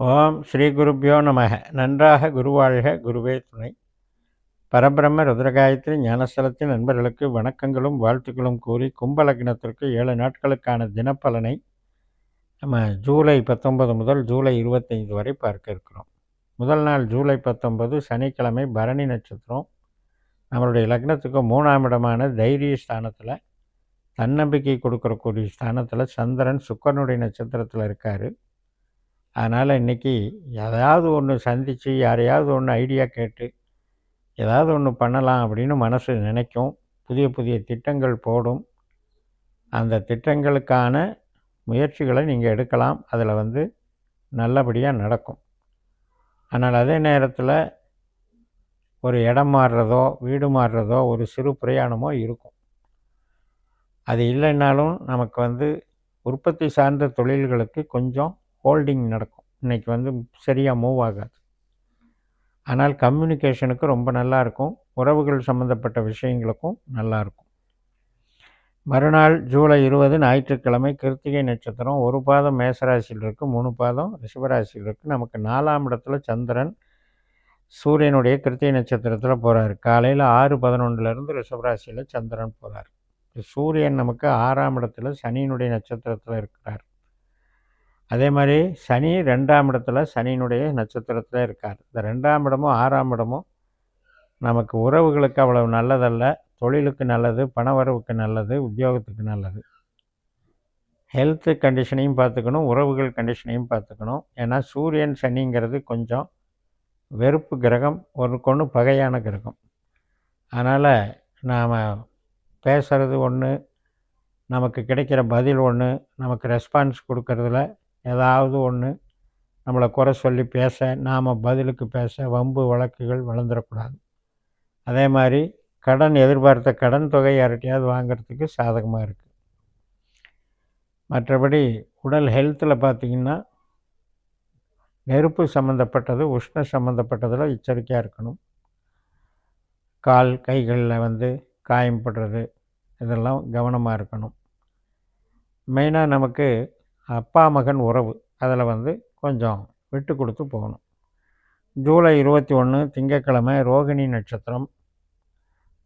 ஓம் ஸ்ரீ குருப்பியோ நமக. நன்றாக குருவாழ்க குருவே துணை. பரபிரம்ம ருத்ரகாயத்ரி ஞானஸ்தலத்தின் நண்பர்களுக்கு வணக்கங்களும் வாழ்த்துக்களும் கூறி கும்பலக்னத்திற்கு ஏழு நாட்களுக்கான தினப்பலனை நம்ம ஜூலை பத்தொன்பது முதல் ஜூலை இருபத்தைந்து வரை பார்க்க இருக்கிறோம். முதல் நாள் ஜூலை பத்தொன்பது சனிக்கிழமை பரணி நட்சத்திரம். நம்மளுடைய லக்னத்துக்கு மூணாம் இடமான தைரிய ஸ்தானத்தில் தன்னம்பிக்கை கொடுக்கக்கூடிய ஸ்தானத்தில் சந்திரன் சுக்கரனுடைய நட்சத்திரத்தில் இருக்கார். அதனால் இன்றைக்கி எதாவது ஒன்று சந்தித்து யாரையாவது ஒன்று ஐடியா கேட்டு ஏதாவது ஒன்று பண்ணலாம் அப்படின்னு மனசு நினைக்கும். புதிய புதிய திட்டங்கள் போடும். அந்த திட்டங்களுக்கான முயற்சிகளை நீங்கள் எடுக்கலாம். அதில் வந்து நல்லபடியாக நடக்கும். ஆனால் அதே நேரத்தில் ஒரு இடம் மாறுறதோ வீடு மாறுறதோ ஒரு சிறு பிரயாணமோ இருக்கும். அது இல்லைன்னாலும் நமக்கு வந்து உற்பத்தி சார்ந்த தொழில்களுக்கு கொஞ்சம் ஹோல்டிங் நடக்கும். இன்றைக்கி வந்து சரியாக மூவ் ஆகாது. ஆனால் கம்யூனிகேஷனுக்கு ரொம்ப நல்லாயிருக்கும் உறவுகள் சம்மந்தப்பட்ட விஷயங்களுக்கும் நல்லாயிருக்கும் மறுநாள் ஜூலை இருபது ஞாயிற்றுக்கிழமை கிருத்திகை நட்சத்திரம் ஒரு பாதம் மேசராசியில் இருக்குது மூணு பாதம் ரிஷபராசியில் இருக்குது நமக்கு நாலாம் இடத்துல சந்திரன் சூரியனுடைய கிருத்திகை நட்சத்திரத்தில் போகிறார் காலையில் ஆறு பதினொன்றுலேருந்து ரிஷபராசியில் சந்திரன் போகிறார் சூரியன் நமக்கு ஆறாம் இடத்துல சனியினுடைய நட்சத்திரத்தில் இருக்கிறார். அதே மாதிரி சனி ரெண்டாம் இடத்துல சனியினுடைய நட்சத்திரத்தில் இருக்கார். இந்த ரெண்டாம் இடமும் ஆறாம் இடமும் நமக்கு உறவுகளுக்கு அவ்வளவு நல்லதல்ல. தொழிலுக்கு நல்லது பணவரவுக்கு நல்லது உத்தியோகத்துக்கு நல்லது. ஹெல்த்து கண்டிஷனையும் பார்த்துக்கணும் உறவுகள் கண்டிஷனையும் பார்த்துக்கணும். ஏன்னா சூரியன் சனிங்கிறது கொஞ்சம் வெறுப்பு கிரகம் ஒன்றுக்கொன்று பகையான கிரகம். அதனால் நாம் பேசுகிறது ஒன்று நமக்கு கிடைக்கிற பதில் ஒன்று நமக்கு ரெஸ்பான்ஸ் கொடுக்கறதுல ஏதாவது ஒன்று நம்மளை குறை சொல்லி பேச நாம் பதிலுக்கு பேச வம்பு வழக்குகள் வளர்ந்துடக்கூடாது அதே மாதிரி கடன் எதிர்பார்த்த கடன் தொகை யார்கிட்டையாவது வாங்கிறதுக்கு சாதகமாக இருக்குது மற்றபடி உடல் ஹெல்த்தில் பார்த்திங்கன்னா நெருப்பு சம்மந்தப்பட்டது உஷ்ண சம்மந்தப்பட்டதில் எச்சரிக்கையாக இருக்கணும். கால் கைகளில் வந்து காயம் படுறது இதெல்லாம் கவனமாக இருக்கணும். மெயினாக நமக்கு அப்பா மகன் உறவு அதில் வந்து கொஞ்சம் விட்டு கொடுத்து போகணும். ஜூலை இருபத்தி ஒன்று திங்கக்கிழமை ரோகிணி நட்சத்திரம்.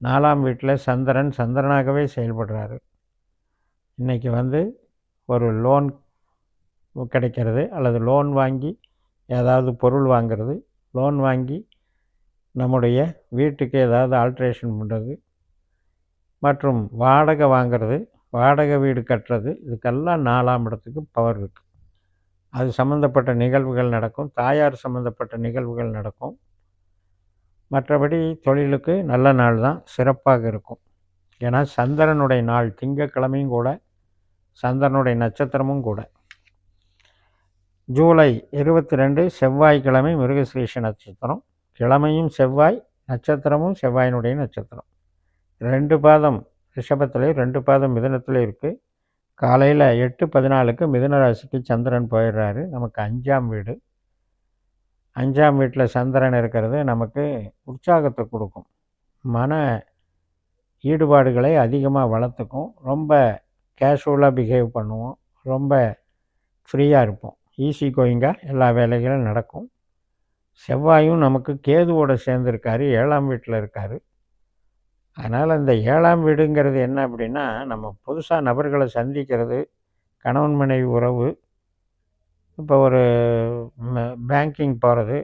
நாலாம் வீட்டில் சந்திரன் சந்திரனாகவே செயல்படுறாரு. இன்றைக்கி வந்து ஒரு லோன் கிடைக்கிறது அல்லது லோன் வாங்கி ஏதாவது பொருள் வாங்கிறது. லோன் வாங்கி நம்முடைய வீட்டுக்கு ஏதாவது ஆல்ட்ரேஷன் பண்ணுறது. மற்றும் வாடகை வாங்கிறது. வாடகை வீடு கட்டுறது இதுக்கெல்லாம் நாலாம் இடத்துக்கு பவர் இருக்குது அது சம்மந்தப்பட்ட நிகழ்வுகள் நடக்கும் தாயார் சம்மந்தப்பட்ட நிகழ்வுகள் நடக்கும். மற்றபடி தொழிலுக்கு நல்ல நாள் தான் சிறப்பாக இருக்கும். ஏன்னா சந்திரனுடைய நாள் திங்கக்கிழமையும் கூட சந்திரனுடைய நட்சத்திரமும் கூட. ஜூலை இருபத்தி ரெண்டு செவ்வாய்க்கிழமை மிருகஸ்ரீஷ நட்சத்திரம். கிழமையும் செவ்வாய் நட்சத்திரமும் செவ்வாயினுடைய நட்சத்திரம். ரெண்டு பாதம் ரிஷபத்துலேயும் ரெண்டு பாதம் மிதனத்தில் இருக்குது காலையில் எட்டு பதினாலுக்கு மிதுன ராசிக்கு சந்திரன் போயிடுறாரு. நமக்கு அஞ்சாம் வீடு. அஞ்சாம் வீட்டில் சந்திரன் இருக்கிறது நமக்கு உற்சாகத்தை கொடுக்கும். மன ஈடுபாடுகளை அதிகமாக வளர்த்துக்கும். ரொம்ப கேஷுவலாக பிஹேவ் பண்ணுவோம். ரொம்ப ஃப்ரீயாக இருப்போம். ஈஸி கோயிங்காக எல்லா வேலைகளும் நடக்கும். செவ்வாயும் நமக்கு கேதுவோடு சேர்ந்துருக்காரு. ஏழாம் வீட்டில் இருக்கார். அதனால் இந்த ஏழாம் வீடுங்கிறது என்ன அப்படின்னா நம்ம புதுசாக நபர்களை சந்திக்கிறது கணவன் மனைவி உறவு இப்போ ஒரு பேங்கிங் போகிறது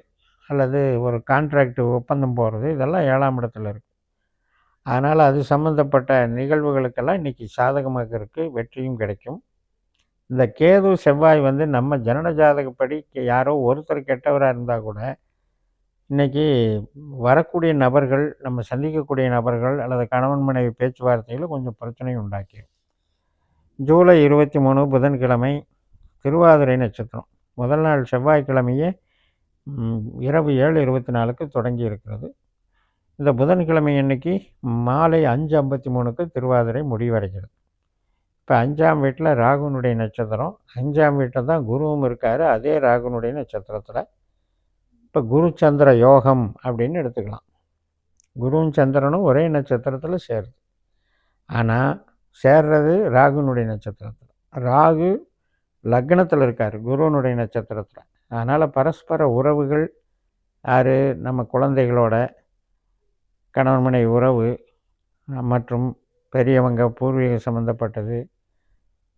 அல்லது ஒரு கான்ட்ராக்ட் ஒப்பந்தம் போகிறது இதெல்லாம் ஏழாம் இடத்துல இருக்குது அதனால் அது சம்மந்தப்பட்ட நிகழ்வுகளுக்கெல்லாம் இன்றைக்கி சாதகமாக இருக்குது வெற்றியும் கிடைக்கும். இந்த கேது செவ்வாய் வந்து நம்ம ஜனன ஜாதகப்படி யாரோ ஒருத்தர் கெட்டவராக இருந்தால் கூட இன்றைக்கி வரக்கூடிய நபர்கள் நம்ம சந்திக்கக்கூடிய நபர்கள் அல்லது கணவன் மனைவி பேச்சுவார்த்தையில் கொஞ்சம் பிரச்சனை உண்டாக்கிடும் ஜூலை இருபத்தி மூணு புதன்கிழமை திருவாதிரை நட்சத்திரம். முதல் நாள் செவ்வாய்க்கிழமையே இரவு ஏழு இருபத்தி நாலுக்கு தொடங்கி இருக்கிறது. இந்த புதன்கிழமை அன்னைக்கு மாலை அஞ்சு ஐம்பத்தி மூணுக்கு திருவாதிரை முடிவடைகிறது. இப்போ அஞ்சாம் வீட்டில் ராகுனுடைய நட்சத்திரம். அஞ்சாம் வீட்டில் தான் குருவும் இருக்கார். அதே ராகுனுடைய நட்சத்திரத்தில் இப்போ குரு சந்திர யோகம் அப்படின்னு எடுத்துக்கலாம். குருவும் சந்திரனும் ஒரே நட்சத்திரத்தில் சேருது. ஆனால் சேர்றது ராகுனுடைய நட்சத்திரத்தில். ராகு லக்னத்தில் இருக்கார் குருவனுடைய நட்சத்திரத்தில். அதனால் பரஸ்பர உறவுகள் யார்? நம்ம குழந்தைகளோட கணவன்மனை உறவு மற்றும் பெரியவங்க பூர்வீகம் சம்மந்தப்பட்டது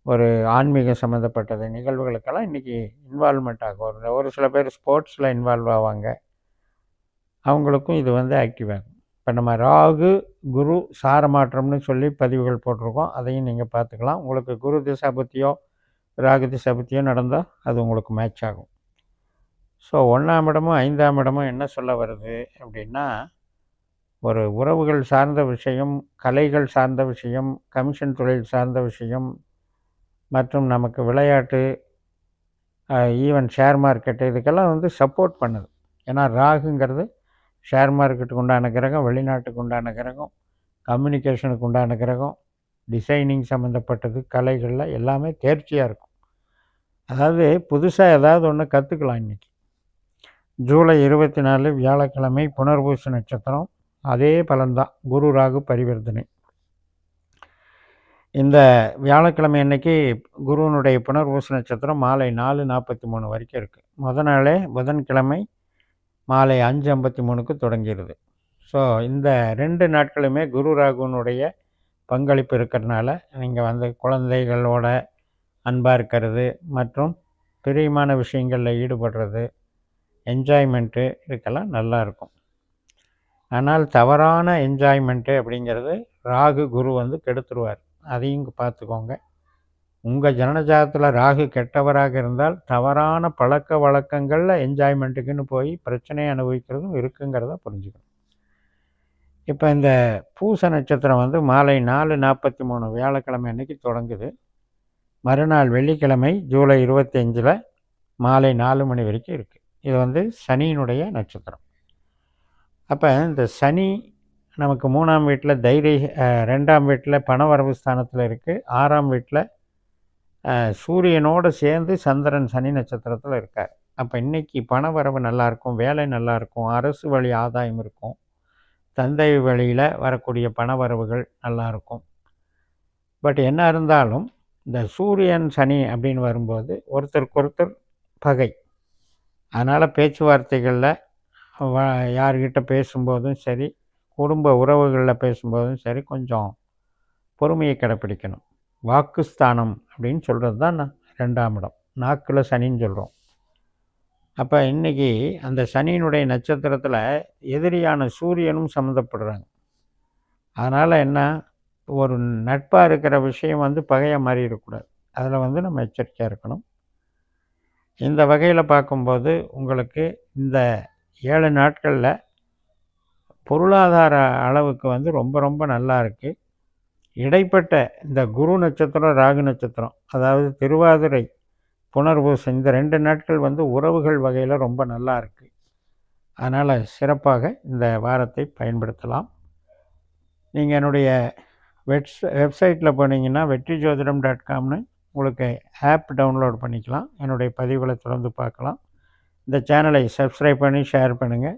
ஒரு ஆன்மீகம் சம்மந்தப்பட்டது நிகழ்வுகளுக்கெல்லாம் இன்றைக்கி இன்வால்மெண்ட் ஆகும். ஒரு ஒரு சில பேர் ஸ்போர்ட்ஸில் இன்வால்வ் ஆவாங்க. அவங்களுக்கும் இது வந்து ஆக்டிவ் ஆகும். இப்போ நம்ம ராகு குரு சாரமாற்றம்னு சொல்லி பதிவுகள் போட்டிருக்கோம். அதையும் நீங்கள் பார்த்துக்கலாம். உங்களுக்கு குரு திசாபத்தியோ ராகு திசாபத்தியோ நடந்தால் அது உங்களுக்கு மேட்ச் ஆகும். ஸோ ஒன்றாம் இடமும் ஐந்தாம் இடமும் என்ன சொல்ல வருது அப்படின்னா ஒரு உறவுகள் சார்ந்த விஷயம் கலைகள் சார்ந்த விஷயம் கமிஷன் தொழில் சார்ந்த விஷயம் மற்றும் நமக்கு விளையாட்டு ஈவன் ஷேர் மார்க்கெட்டு இதுக்கெல்லாம் வந்து சப்போர்ட் பண்ணுது. ஏன்னா ராகுங்கிறது ஷேர் மார்க்கெட்டுக்கு உண்டான கிரகம் வெளிநாட்டுக்கு உண்டான கிரகம் கம்யூனிகேஷனுக்கு உண்டான கிரகம் டிசைனிங் சம்மந்தப்பட்டது கலைகளில் எல்லாமே தேர்ச்சியாக இருக்கும். அதாவது புதுசாக ஏதாவது ஒன்று கற்றுக்கலாம் இன்றைக்கி ஜூலை இருபத்தி நாலு வியாழக்கிழமை புனர்பூச நட்சத்திரம் அதே பலன்தான். குரு ராகு பரிவர்த்தனை. இந்த வியாழக்கிழமை அன்னைக்கு குருவனுடைய புனர்வூச நட்சத்திரம் மாலை நாலு நாற்பத்தி மூணு வரைக்கும் இருக்குது முத நாளே புதன்கிழமை மாலை அஞ்சு ஐம்பத்தி மூணுக்கு தொடங்கிடுது ஸோ இந்த ரெண்டு நாட்களுமே குரு ராகுனுடைய பங்களிப்பு இருக்கிறதுனால நீங்கள் வந்து குழந்தைகளோட அன்பாக இருக்கிறது மற்றும் பிரியமான விஷயங்களில் ஈடுபடுறது என்ஜாய்மெண்ட்டு இதுக்கெல்லாம் நல்லாயிருக்கும் ஆனால் தவறான என்ஜாய்மெண்ட்டு அப்படிங்கிறது ராகு குரு வந்து கெடுத்துருவார். அதையும் பார்த்துக்கோங்க. உங்கள் ஜனனஜாதத்தில் ராகு கெட்டவராக இருந்தால் தவறான பழக்க வழக்கங்களில் என்ஜாய்மெண்ட்டுக்குன்னு போய் பிரச்சனையை அனுபவிக்கிறதும் இருக்குங்கிறத புரிஞ்சுக்கணும். இப்போ இந்த பூச நட்சத்திரம் வந்து மாலை நாலு நாற்பத்தி மூணு வியாழக்கிழமை அன்னைக்கு தொடங்குது. மறுநாள் வெள்ளிக்கிழமை ஜூலை இருபத்தஞ்சில் மாலை நாலு மணி வரைக்கும் இருக்குது இது வந்து சனியினுடைய நட்சத்திரம். அப்போ இந்த சனி நமக்கு மூணாம் வீட்டில் தைரிய ரெண்டாம் வீட்டில் பணவரவு ஸ்தானத்தில் இருக்குது ஆறாம் வீட்டில் சூரியனோடு சேர்ந்து சந்திரன் சனி நட்சத்திரத்தில் இருக்கார். அப்போ இன்றைக்கி பணவரவு நல்லாயிருக்கும் வேலை நல்லாயிருக்கும் அரசு வழி ஆதாயம் இருக்கும். தந்தை வழியில் வரக்கூடிய பணவரவுகள் நல்லாயிருக்கும் பட் என்ன இருந்தாலும் இந்த சூரியன் சனி அப்படின்னு வரும்போது ஒருத்தருக்கு ஒருத்தர் பகை. அதனால் பேச்சுவார்த்தைகளில் யார்கிட்ட பேசும்போதும் சரி குடும்ப உறவுகளில் பேசும்போதும் சரி கொஞ்சம் பொறுமையை கடைப்பிடிக்கணும். வாக்குஸ்தானம் அப்படின்னு சொல்கிறது தான் ரெண்டாம் இடம். நாக்கில் சனின்னு சொல்கிறோம் அப்போ இன்றைக்கி அந்த சனியினுடைய நட்சத்திரத்தில் எதிரியான சூரியனும் சம்மந்தப்படுறாங்க. அதனால் என்ன ஒரு நட்பாக இருக்கிற விஷயம் வந்து பகையாக மாறி இருக்கக்கூடாது அதில் வந்து நம்ம எச்சரிக்கையாக இருக்கணும். இந்த வகையில் பார்க்கும்போது உங்களுக்கு இந்த ஏழு நாட்களில் பொருளாதார அளவுக்கு வந்து ரொம்ப ரொம்ப நல்லா இருக்குது இடைப்பட்ட இந்த குரு நட்சத்திரம் ராகு நட்சத்திரம் அதாவது திருவாதிரை புனர்பூசம் இந்த ரெண்டு நாட்கள் வந்து உறவுகள் வகையில் ரொம்ப நல்லா இருக்குது அதனால் சிறப்பாக இந்த வாரத்தை பயன்படுத்தலாம். நீங்கள் என்னுடைய வெப்ஸ் வெப்சைட்டில் போனீங்கன்னா வெற்றி ஜோதிடம் டாட் காம்னு உங்களுக்கு ஆப் டவுன்லோட் பண்ணிக்கலாம். என்னுடைய பதிவுகளை தொடர்ந்து பார்க்கலாம். இந்த சேனலை சப்ஸ்கிரைப் பண்ணி ஷேர் பண்ணுங்கள்